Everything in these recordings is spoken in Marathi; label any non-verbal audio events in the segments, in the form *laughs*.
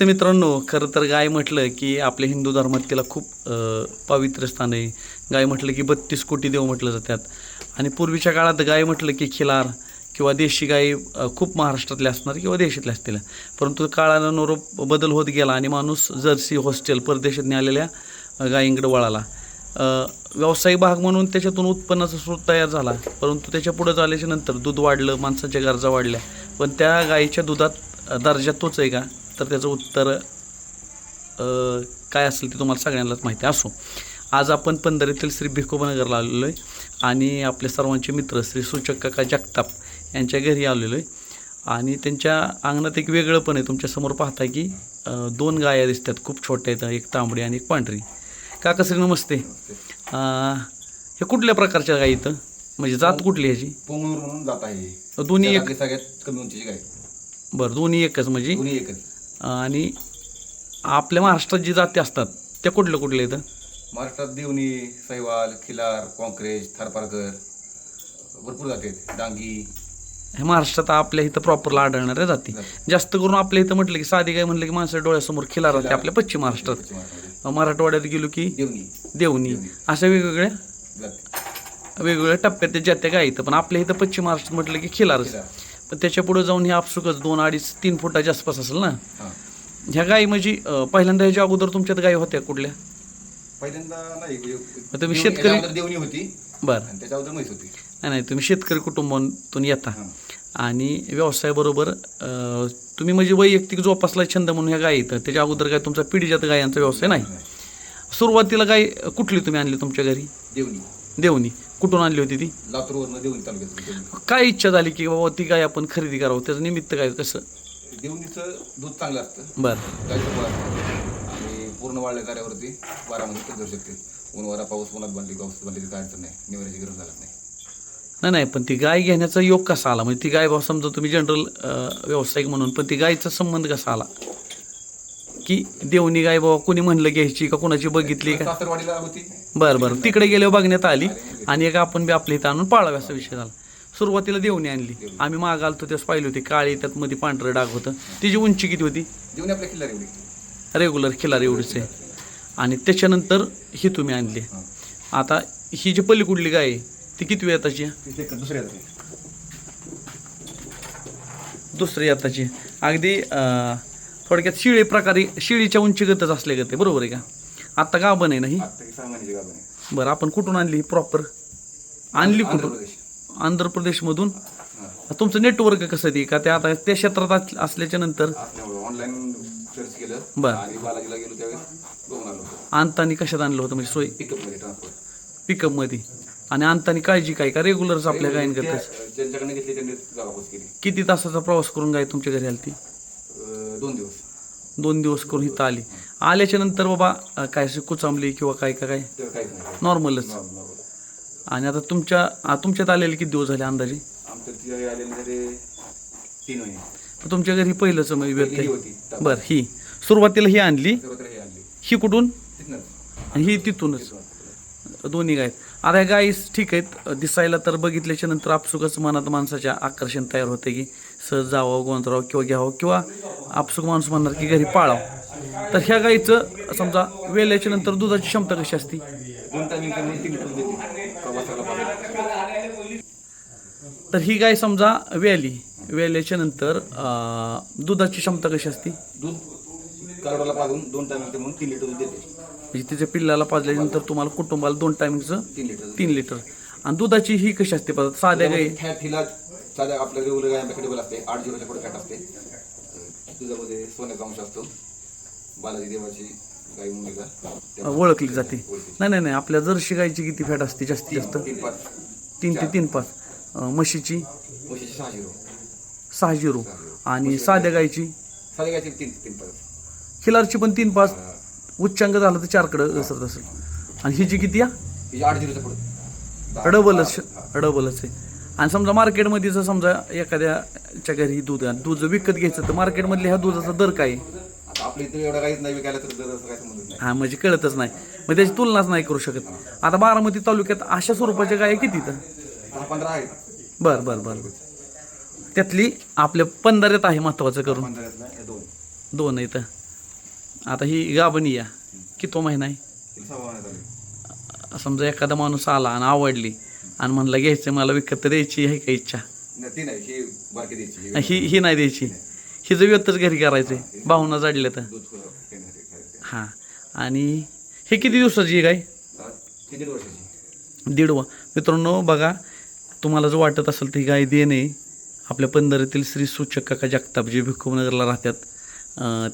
नमस्ते मित्रांनो. खरं तर गाय म्हटलं की आपल्या हिंदू धर्मात तिला खूप पवित्र स्थान आहे. गाय म्हटलं की बत्तीस कोटी देव म्हटलं जातात. आणि पूर्वीच्या काळात गाय म्हटलं की खिलार किंवा देशी गाय खूप महाराष्ट्रातल्या असणार किंवा देशातल्या असतील. परंतु काळानुरूप बदल होत गेला आणि माणूस जर्सी हॉस्टेल परदेशातने आलेल्या गायींकडे वळाला. व्यावसायिक भाग म्हणून त्याच्यातून उत्पन्नाचा स्रोत तयार झाला. परंतु त्याच्या पुढं झाल्याच्यानंतर दूध वाढलं माणसाच्या गरजा वाढल्या. पण त्या गायीच्या दुधात दर्जा तोच आहे का? तर त्याचं उत्तर काय असेल ते तुम्हाला सगळ्यांनाच माहिती. असो. आज आपण पंधरेतील श्री भिकोबनगरला आलेलो आहे आणि आपले सर्वांचे मित्र श्री सूचक काका जगताप यांच्या घरी आलेलो आहे आणि त्यांच्या अंगणात एक वेगळं पण आहे. तुमच्यासमोर पाहता की दोन गाया दिसतात. खूप छोट्या आहेत. एक तांबडी आणि एक पांढरी. काका श्री नमस्ते. हे कुठल्या प्रकारच्या गाई इथं? म्हणजे जात कुठली ह्याची जात आहे. दोन्ही एक सगळ्यात कमी उंचीची गाय. बरं दोन्ही एकच म्हणजे? दोन्ही एकच. आणि आपल्या महाराष्ट्रात जी जाती असतात त्या कुठल्या कुठल्या इथं? महाराष्ट्रात देवणी सैवाल खिलार कॉंक्रेज थारपारकर भरपूर जाते डांगी. हे महाराष्ट्रात आपल्या इथं प्रॉपरला आढळणाऱ्या जाती. जास्त करून आपल्या इथं म्हटलं की साधी काय म्हटलं की माणसं डोळ्यासमोर खिलार राहते आपल्या पश्चिम महाराष्ट्रात. मराठवाड्यात गेलो की देवणी. अशा वेगवेगळ्या? जाते. वेगवेगळ्या टप्प्यात त्या जात्या गाय इथं पण आपल्या इथं पश्चिम महाराष्ट्रात म्हटलं की खिलारच. खिलार. पण त्याच्या पुढे जाऊन हे आपसुकच दोन अडीच तीन फुटाच्या आसपास असेल ना? हां. ह्या गायी म्हणजे अं, पहिल्यांदा ह्याच्या अगोदर तुमच्यात गायी होत्या कुठल्या? पहिल्यांदा नाही म्हणजे मग तुम्ही देवणी- शेतकरी- याच्या अगोदर देवणी होती. बरं. आणि त्याच्या अगोदर म्हैस होती. नाही नाही तुम्ही शेतकरी कुटुंबातून येता. हां. आणि व्यवसायाबरोबर अं, तुम्ही म्हणजे वैयक्तिक जोपासला छंद म्हणून ह्या गायी तर त्याच्या अगोदर काय तुमचा पिढीजात गायांचा व्यवसाय नाही. सुरुवातीला गाय कुठली तुम्ही आणली तुमच्या घरी? देवणी. देवणी. कुठून आणली होती ती? लातूरवरनं देवणी तालुक्यात. काय इच्छा झाली की बाबा ती गाय आपण खरेदी करावं? त्याचं निमित्त काय कसं? देवणीचं दूध चांगलं असतं. बरं. गायचं पण असतं आणि पूर्ण वाढल्या कार्यावरती बारामध्ये ते धरू शकते. ऊन वारा पाऊस उन्हात बांधली पाऊस बांधली काय अडचण नाही. निवाराची गरज लागत नाही. नाही नाही पण ती गाय घेण्याचा योग कसा आला? म्हणजे ती गाय बाबा समजा तुम्ही जनरल व्यावसायिक म्हणून पण ती गायचा संबंध कसा आला? की देवणी गाय बाबा कोणी म्हणलं घ्यायची का कोणाची बघितली का? सासरवाडीला होती. बरं बरं. तिकडे गेल्यावर बघण्यात आली आणि एक आपण बी आपल्या इथं आणून पाळावे असा विषय झाला. सुरुवातीला देवणी आणली. आम्ही माग आलतो त्यास पाहिली होती काळी त्यात मध्ये पांढरं डाग होतं. तिची उंची किती होती? देवणी आपल्या किल्ला एवढी. रेग्युलर खिलार एवढीच आहे. आणि त्याच्यानंतर ही तुम्ही आणली. आता ही जी पलीकुडली गाय आहे ती किती वेताची आहे? दुसऱ्या दुसरी आताची अगदी थोडक्यात शिळे प्रकारे शिळीच्या उंचीगतच असले गते बरोबर आहे का? आता गाभण आहे ना ही? आता सहा महिन्याची गाभण आहे. बरं आपण कुठून आणली प्रॉपर आणली आंध्र कुठून? प्रदेश. आंध्र प्रदेशमधून? हां. तुमचं नेटवर्क कसं ते? का ते आता त्या क्षेत्रात अस- असल्याच्या नंतर? असल्यामुळं ऑनलाईन सर्च केलं. बरं. आणि बालाजीला गेलो त्यावेळेस बघून आलो होतो. आणतानी कशात आणलं होतं? म्हणजे सोय? पिकअपमध्ये ट्रान्सफर पिकअपमध्ये आणि आणतानी काळजी काय? का रेग्युलरच आपल्या गायींकरताच ज्यांच्याकडनं घेतली त्यांनी गावापोच केली. किती तासाचा प्रवास करून गाय तुमच्या घरी आली ती अं, दोन दिवस. दोन दिवस करून इथं आली. आल्याच्यानंतर बाबा काय कुचांबली किंवा काय का काय? नॉर्मलच. नॉर्मल नॉर्मल आणि आता तुमच्या तुमच्यात आलेले किती दिवस झाले अंदाजे? तुमच्या घरी पहिलंच म्हणजे होती बरं ही. सुरुवातीला ही आणली? हे कुठून? आणि ही तिथूनच. दोन्ही गाय आता ह्या गायी ठीक आहेत. दिसायला तर बघितल्याच्या नंतर आपसुकच मनात माणसाच्या आकर्षण तयार होते की सहज जावं गोंधरावं किंवा घ्यावं किंवा आपसुक माणूस म्हणणार की घरी पाळावं. तर ह्या गाईचं समजा वेल्याच्या नंतर दुधाची क्षमता कशी असते? दोन तीन लिटर देते प्रवासाला पाहिजे तर ही गाय समजा वेली. वेल्याच्या नंतर अं, दुधाची क्षमता कशी असते? दूध पाजून दोन म्हणून तीन लिटर दूध देते. म्हणजे तिच्या पिल्लाला पाजल्यानंतर तुम्हाला कुटुंबाला दोन टायमिंगचं तीन लिटर तीन लिटर आणि दुधाची ही कशी असते? पद्धत साध्या गाई फॅट हिला साध्या आपल्या रेग्युलर गायांपेक्षा डबल असते. आठ झिरोच्या पुढे फॅट असते. अं, दुधामध्ये सोन्याचा अंश असतो. बालाजी देवाची गाई मुलीचा त्या- ओळखली जाते. नाही नाही नाही आपल्या जर्शी गायची किती फॅट असते? जास्तीत जास्त? तीन पाच. तीन ते तीन पाच. अं, म्हशीची? म्हशीची सहा झिरो. सहा झिरो. आणि साध्या गायची तीन तीन पाच. खिलारची पण तीन पाच. अं, उच्चांक झालं तर चारकडं घसरत असेल. आणि हिची किती या? आठ पुढे. डबलच. डबलच आहे. आणि समजा मार्केटमध्ये जर समजा एखाद्याच्या घरी दूध आहे, दूध जर विकत घ्यायचं तर मार्केटमधल्या ह्या दुधाचा दर काय आहे? आपल्या इथे एवढा काहीच नाही विकायला तर दर काय समजत नाही. हा म्हणजे कळतच नाही. मग त्याची तुलनाच नाही करू शकत. आता बारामती तालुक्यात अशा स्वरूपाच्या गाय किती तर दहा पंधरा आहेत. बर बर बर त्यातली आपल्या पंधरात आहे महत्वाचं करून. पंधरातल्या दोन. दोन आहेत. आता ही गाभणी या. कितो महिना आहे? तिला सहा महिन्यात आली समजा एखादा माणूस आला आणि आवडली आणि म्हणला घ्यायचं मला विकत द्यायची आहे का इच्छा? नाही ती नाही ही बारकी द्यायची ही ही नाही द्यायची. हिचं जर व्यतच घरी करायचं आहे भावना जाडले तर. हां. आणि हे किती दिवसाची आहे गाय दीड वा. मित्रांनो बघा तुम्हाला जर वाटत असेल ती गाय देणे आपल्या पंधरातील श्री सूचक काका जगताप जे भिक्खूनगरला राहतात.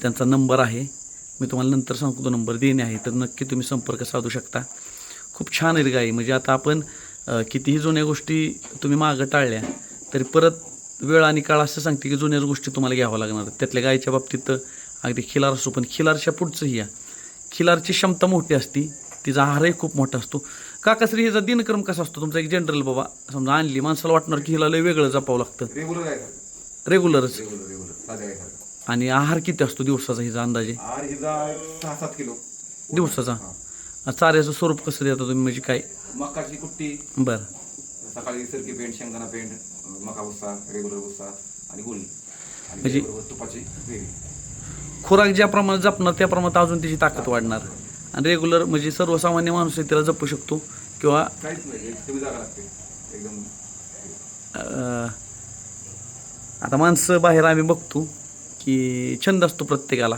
त्यांचा नंबर आहे. मी तुम्हाला नंतर सांगतो तो नंबर देणे आहे तर नक्की तुम्ही संपर्क साधू शकता. खूप छान आहेत गाई म्हणजे आता आपण कितीही जुन्या गोष्टी तुम्ही मागं टाळल्या तरी परत वेळ आणि काळ असं सांगते की जुन्याच गोष्टी तुम्हाला घ्याव्या लागणार. त्यातल्या गायीच्या बाबतीत अगदी खिलार असो पण खिलारच्या पुढचंही या. खिलारची क्षमता मोठी असती तिचा आहारही खूप मोठा असतो. काकाश्री हिचा दिनक्रम कसा असतो? तुमचा एक जनरल बाबा समजा आणली माणसाला वाटणार की हिला लय वेगळं जपावं लागतं. रेग्युलरच आणि आहार किती असतो दिवसाचा हिचा अंदाजे? दिवसाचा. चाऱ्याचं स्वरूप कसं देता तुम्ही? म्हणजे काय? मकाची कुट्टी. बरं. सकाळी सरकी पेंट शेंगदाणा पेंट मका भुस्सा रेग्युलर भुस्सा आणि गुळी आणि म्हणजे- तुपाची खुराक ज्या प्रमाणात जपणार त्या प्रमाणात अजून तिची ताकद वाढणार. आणि रेग्युलर म्हणजे सर्वसामान्य माणूस आहे त्याला जपू शकतो किंवा काहीच नाही कमी जागा लागते एकदम. अं, आता माणसं बाहेर आम्ही बघतो की छंद असतो प्रत्येकाला.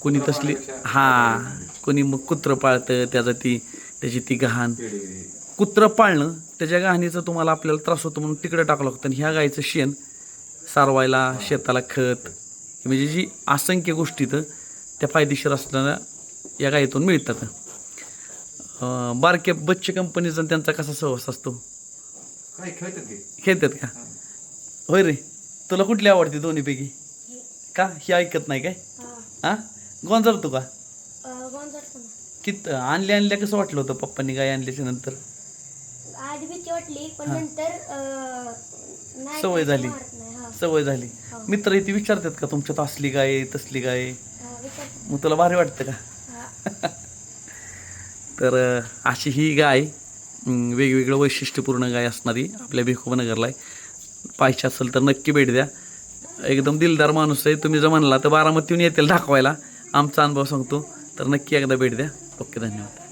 कोणी तसली हा कोणी मग कुत्रं पाळतं त्याचं ती त्याची ती गहाण पेढे. कुत्रं पाळणं त्याच्या गहाणीचा तुम्हाला आपल्याला त्रास होतो म्हणून तिकडे टाकावं लागतं आणि ह्या गाईचं शेण सारवायला शेताला खत म्हणजे जी असंख्य गोष्टी तर त्या फायदेशीर असणाऱ्या या गायीतून मिळतात. अं, बारक्या बच्चे कंपनीचा त्यांचा कसा सहवास असतो? काय खेळतात का? होय रे. तुला कुठली आवडते दोन्हीपैकी? का? ही ऐकत नाही काय? हा. गोंजाल तू का? कित आणले आणल्या कसं वाटलं होतं पप्पांनी गाय आणल्याच्या नंतर? आधी भीती वाटली पण नंतर अं, नाही सवय झाली. मारत नाही, हा. सवय झाली. मित्र इथे विचारतात का तुमच्यात असली गाय तसली गाय? हा, विचार मग तुला भारी वाटतं का? हा. *laughs* तर अं, अशी ही गाय अं, वेगवेगळं वैशिष्ट्यपूर्ण गाय असणारी आपल्या भिकोबनगरला आहे. पाहिजे असेल तर नक्की भेट द्या. एकदम दिलदार माणूस आहे. तुम्ही जर म्हणला तर बारामतीहून येतील दाखवायला. आमचा अनुभव सांगतो. तर नक्की एकदा भेट द्या. ओके धन्यवाद.